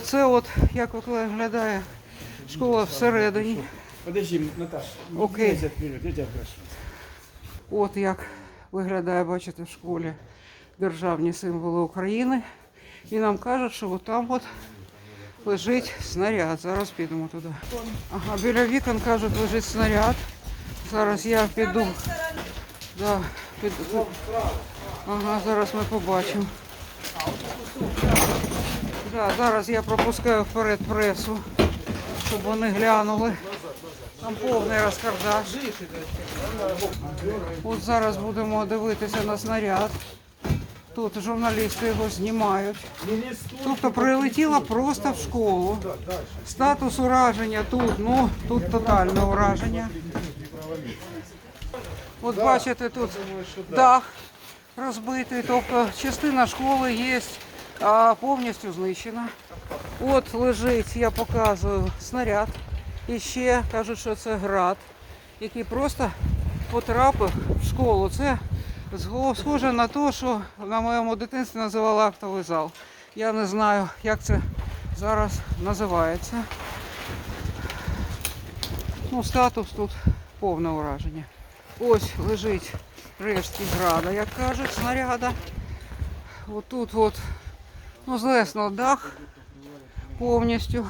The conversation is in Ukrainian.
Оце от як виглядає школа всередині. Подожди, Наташа. Окей. я тебя прошу. От як виглядає, бачите, в школі державні символи України. І нам кажуть, що от там от лежить снаряд. Зараз підемо туди. Ага, біля вікон кажуть, лежить снаряд. Зараз я піду. Да, піду. Ага, зараз ми побачимо. Да, зараз я пропускаю вперед пресу, щоб вони глянули. Там повний розкардаш. От зараз будемо дивитися на снаряд. Тут журналісти його знімають. Тобто прилетіло просто в школу. Статус ураження тут, ну тут тотальне ураження. От бачите, тут дах розбитий, тобто частина школи є а, повністю знищена. От лежить, я показую, снаряд. І ще кажуть, що це град, який просто потрапив в школу. Це схоже на те, що на моєму дитинстві називали актовий зал. Я не знаю, як це зараз називається. Ну, статус тут повне ураження. Ось лежить рештки града, як кажуть, снаряда. Отут от, ну, на дах повністю.